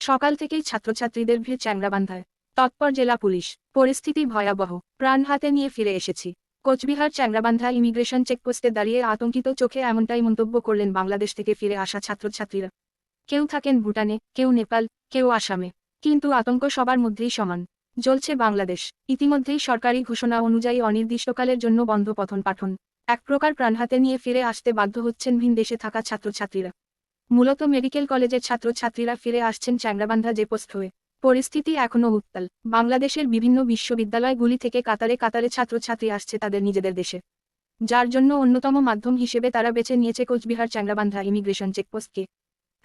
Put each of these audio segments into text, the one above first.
সকাল থেকেই ছাত্রছাত্রীদের ভিড় চ্যাংরাবান্ধায়। তৎপর জেলা পুলিশ, পরিস্থিতি ভয়াবহ। প্রাণ হাতে নিয়ে ফিরে এসেছি। কোচবিহার চ্যাংরাবান্ধা ইমিগ্রেশন চেকপোস্টে দাঁড়িয়ে আতঙ্কিত চোখে এমনটাই মন্তব্য করলেন বাংলাদেশ থেকে ফিরে আসা ছাত্রছাত্রীরা। কেউ থাকেন ভুটানে, কেউ নেপাল, কেউ আসামে। কিন্তু আতঙ্ক সবার মধ্যেই সমান। জ্বলছে বাংলাদেশ। ইতিমধ্যেই সরকারি ঘোষণা অনুযায়ী অনির্দিষ্টকালের জন্য বন্ধ পথন পাঠন। এক প্রকার প্রাণ হাতে নিয়ে ফিরে আসতে বাধ্য হচ্ছেন ভিন দেশে থাকা ছাত্রছাত্রীরা। মূলত মেডিকেল কলেজের ছাত্রছাত্রীরা ফিরে আসছেন চ্যাংরাবান্ধা যে পোস্ট হয়ে পরিস্থিতি এখনও উত্তাল। বাংলাদেশের বিভিন্ন বিশ্ববিদ্যালয়গুলি থেকে কাতারে কাতারে ছাত্রছাত্রী আসছে তাদের নিজেদের দেশে। যার জন্য অন্যতম মাধ্যম হিসেবে তারা বেছে নিয়েছে কোচবিহার চ্যাংরাবান্ধা ইমিগ্রেশন চেকপোস্টকে।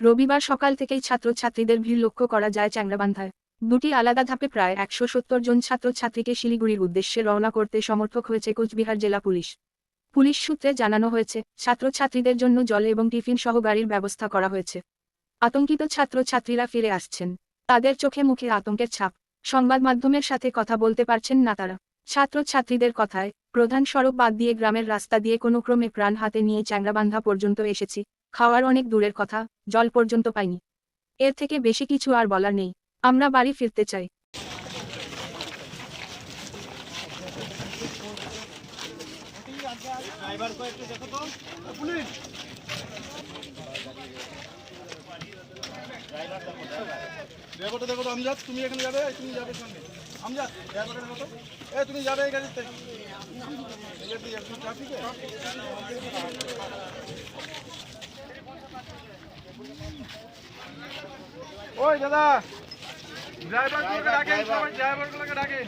রবিবার সকাল থেকেই ছাত্রছাত্রীদের ভিড় লক্ষ্য করা যায় চ্যাংরাবান্ধায়। দুটি আলাদা ধাপে প্রায় একশো সত্তর জন ছাত্রছাত্রীকে শিলিগুড়ির উদ্দেশ্যে রওনা করতে সমর্থক হয়েছে কোচবিহার জেলা পুলিশ। পুলিশ সূত্রে জানানো হয়েছে, ছাত্রছাত্রীদের জন্য জল এবং টিফিন সহ গাড়ির ব্যবস্থা করা হয়েছে। আতঙ্কিত ছাত্রছাত্রীরা ফিরে আসছেন। তাদের চোখে মুখে আতঙ্কের ছাপ। সংবাদ মাধ্যমের সাথে কথা বলতে পারছেন না তারা। ছাত্রছাত্রীদের কথায়, প্রধান সড়ক বাদ দিয়ে গ্রামের রাস্তা দিয়ে কোনো ক্রমে প্রাণ হাতে নিয়ে চ্যাংরাবান্ধা পর্যন্ত এসেছি। খাওয়ার অনেক দূরের কথা, জল পর্যন্ত পাইনি। এর থেকে বেশি কিছু আর বলার নেই। আমরা বাড়ি ফিরতে চাই। ড্রাইভারটা দেখো তো আমজাদ তুমি এখানে যাবে তুমি যাবে আমজাদ ড্রাইভারটা দেখো তো এ তুমি যাবে এই গাড়িতে। ওই দাদা ড্রাইভারগুলোকে ডাকেন সবাই ড্রাইভারগুলোকে ডাকেন